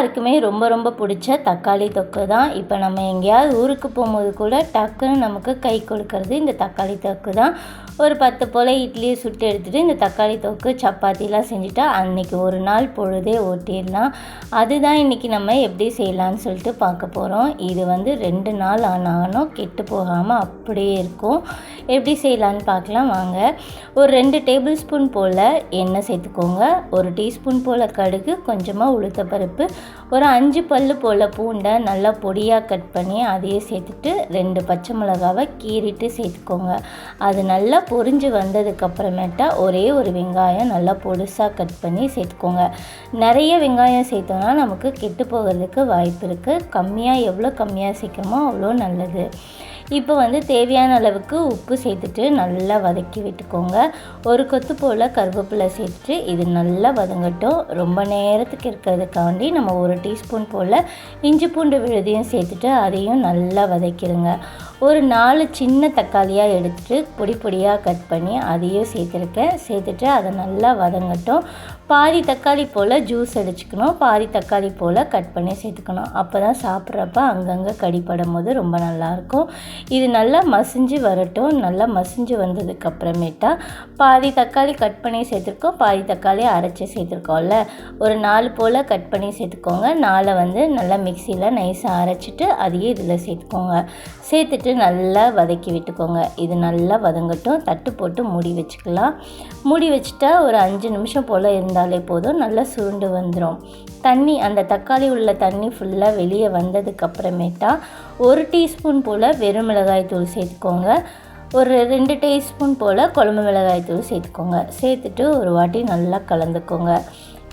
எல்லாருக்குமே ரொம்ப ரொம்ப பிடிச்ச தக்காளி தொக்கு தான். இப்போ நம்ம எங்கேயாவது ஊருக்கு போகும்போது கூட டக்குன்னு நமக்கு கை கொடுக்கறது இந்த தக்காளி தொக்கு தான். ஒரு பத்து போல் இட்லியை சுட்டு எடுத்துகிட்டு இந்த தக்காளி தொக்கு சப்பாத்திலாம் செஞ்சுட்டா அன்றைக்கி ஒரு நாள் பொழுதே ஓட்டிடலாம். அதுதான் இன்றைக்கி நம்ம எப்படி செய்யலான்னு சொல்லிட்டு பார்க்க போகிறோம் இது வந்து ரெண்டு நாள் ஆனாலும் கெட்டு போகாமல் அப்படியே இருக்கும். எப்படி செய்யலான்னு பார்க்கலாம் வாங்க. ஒரு ரெண்டு டேபிள் ஸ்பூன் போல் எண்ணெய் சேர்த்துக்கோங்க. ஒரு டீஸ்பூன் போல் கடுகு கொஞ்சமாக உளுத்தப்பருப்பு ஒரு அஞ்சு பல்லு போல் பூண்டை நல்லா பொடியாக கட் பண்ணி அதையே சேர்த்துட்டு ரெண்டு பச்சை மிளகாவை கீறிட்டு சேர்த்துக்கோங்க. அது நல்லா பொரிஞ்சு வந்ததுக்கப்புறமேட்டா ஒரே ஒரு வெங்காயம் நல்லா பொடுசாக கட் பண்ணி சேர்த்துக்கோங்க. நிறைய வெங்காயம் சேர்த்தோன்னா நமக்கு கெட்டு போகிறதுக்கு வாய்ப்பு இருக்குது கம்மியாக எவ்வளோ கம்மியாக சேர்க்கணுமோ அவ்வளோ நல்லது. இப்போ வந்து தேவையான அளவுக்கு உப்பு சேர்த்துட்டு நல்லா வதக்கி விட்டுக்கோங்க. ஒரு கொத்து போல் கருவேப்பிலை சேர்த்துட்டு இது நல்லா வதங்கட்டும். ரொம்ப நேரத்துக்கு இருக்கிறதுக்காண்டி நம்ம ஒரு டீஸ்பூன் போல் இஞ்சி பூண்டு விழுதியும் சேர்த்துட்டு அதையும் நல்லா வதக்கிடுங்க ஒரு நாலு சின்ன தக்காளியாக எடுத்துகிட்டு பொடி பொடியாக கட் பண்ணி அதையும் சேர்த்துருக்கேன். சேர்த்துட்டு அதை நல்லா வதங்கட்டும். பாதி தக்காளி போல் ஜூஸ் அடிச்சுக்கணும். பாதி தக்காளி போல் கட் பண்ணி சேர்த்துக்கணும். அப்போ தான் சாப்பிட்றப்ப அங்கங்கே கடிப்படும் போது ரொம்ப நல்லாயிருக்கும். இது நல்லா மசிஞ்சு வரட்டும். நல்லா மசிஞ்சு வந்ததுக்கப்புறமேட்டா பாதி தக்காளி கட் பண்ணி சேர்த்துருக்கோம். பாதி தக்காளி அரைச்சி சேர்த்துருக்கோம்ல. ஒரு நாலு போல் கட் பண்ணி சேர்த்துக்கோங்க. நாலை வந்து நல்லா மிக்சியில் நைஸாக அரைச்சிட்டு அதையே இதில் சேர்த்துக்கோங்க. சேர்த்துட்டு நல்லா வதக்கி விட்டுக்கோங்க. இது நல்லா வதங்கட்டும். தட்டு போட்டு மூடி வச்சுக்கலாம். மூடி வச்சுட்டா ஒரு அஞ்சு நிமிஷம் போல் இருந்தாலே போதும். நல்லா சுருண்டு வந்துடும் தண்ணி அந்த தக்காளி உள்ள தண்ணி ஃபுல்லாக வெளியே வந்ததுக்கப்புறமேட்டா ஒரு டீஸ்பூன் போல் வெறும் மிளகாய் தூள் சேர்த்துக்கோங்க. ஒரு ரெண்டு டீஸ்பூன் போல் குழம்பு மிளகாய் தூள் சேர்த்துக்கோங்க. சேர்த்துட்டு ஒரு வாட்டி நல்லா கலந்துக்கோங்க.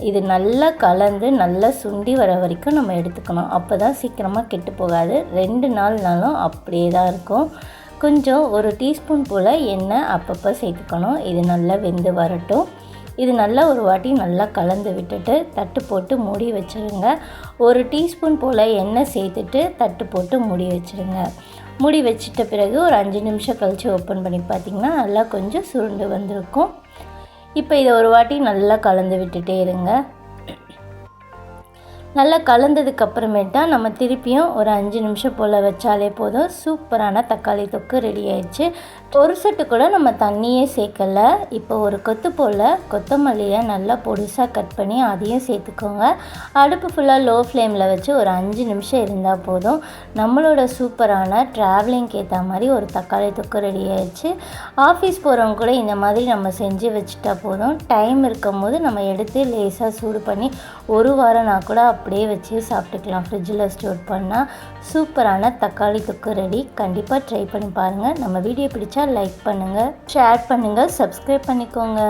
இது நல்லா கலந்து நல்லா சுண்டி வர வரைக்கும் நம்ம எடுத்துக்கணும். அப்போ தான் சீக்கிரமாக கெட்டு போகாது. ரெண்டு நாள்னாலும் அப்படியே தான் இருக்கும். கொஞ்சம் ஒரு டீஸ்பூன் போல் எண்ணெய் அப்பப்போ சேர்த்துக்கணும். இது நல்லா வெந்து வரட்டும். இது நல்லா ஒரு வாட்டி நல்லா கலந்து விட்டுட்டு தட்டு போட்டு மூடி வச்சுருங்க. ஒரு டீஸ்பூன் போல் எண்ணெய் சேர்த்துட்டு தட்டு போட்டு மூடி வச்சுருங்க. மூடி வச்சிட்ட பிறகு ஒரு அஞ்சு நிமிஷம் கழித்து ஓப்பன் பண்ணி பார்த்திங்கன்னா நல்லா கொஞ்சம் சுருண்டு வந்திருக்கும். இப்போ இதை ஒரு வாட்டி நல்லா கலந்து விட்டுட்டே இருங்க. நல்லா கலந்ததுக்கு அப்புறமேட்டா நம்ம திருப்பியும் ஒரு அஞ்சு நிமிஷம் போல் வச்சாலே போதும். சூப்பரான தக்காளி தொக்கு ரெடி ஆயிடுச்சு. ஒரு சொட்டு கூட நம்ம தண்ணியே சேர்க்கலை. இப்போ ஒரு கொத்து போல் கொத்தமல்லியை நல்லா பொடிசாக கட் பண்ணி அதையும் சேர்த்துக்கோங்க. அடுப்பு ஃபுல்லாக லோ ஃப்ளேமில் வச்சு ஒரு அஞ்சு நிமிஷம் இருந்தால் போதும். நம்மளோட சூப்பரான ட்ராவலிங்க்கு ஏற்ற மாதிரி ஒரு தக்காளி தொக்கு ரெடி ஆயிடுச்சு. ஆஃபீஸ் போகிறவங்க கூட இந்த மாதிரி நம்ம செஞ்சு வச்சுட்டா போதும். டைம் இருக்கும் போது நம்ம எடுத்து லேசாக சூடு பண்ணி ஒரு வாரம் நான் கூட அப்படியே வச்சு சாப்பிட்டுக்கலாம். ஃப்ரிட்ஜில் ஸ்டோர் பண்ணால் சூப்பரான தக்காளி தொக்கு ரெடி கண்டிப்பாக ட்ரை பண்ணி பாருங்கள் நம்ம வீடியோ பிடிச்சா லைக் பண்ணுங்கள் ஷேர் பண்ணுங்கள் சப்ஸ்கிரைப் பண்ணிக்கோங்க.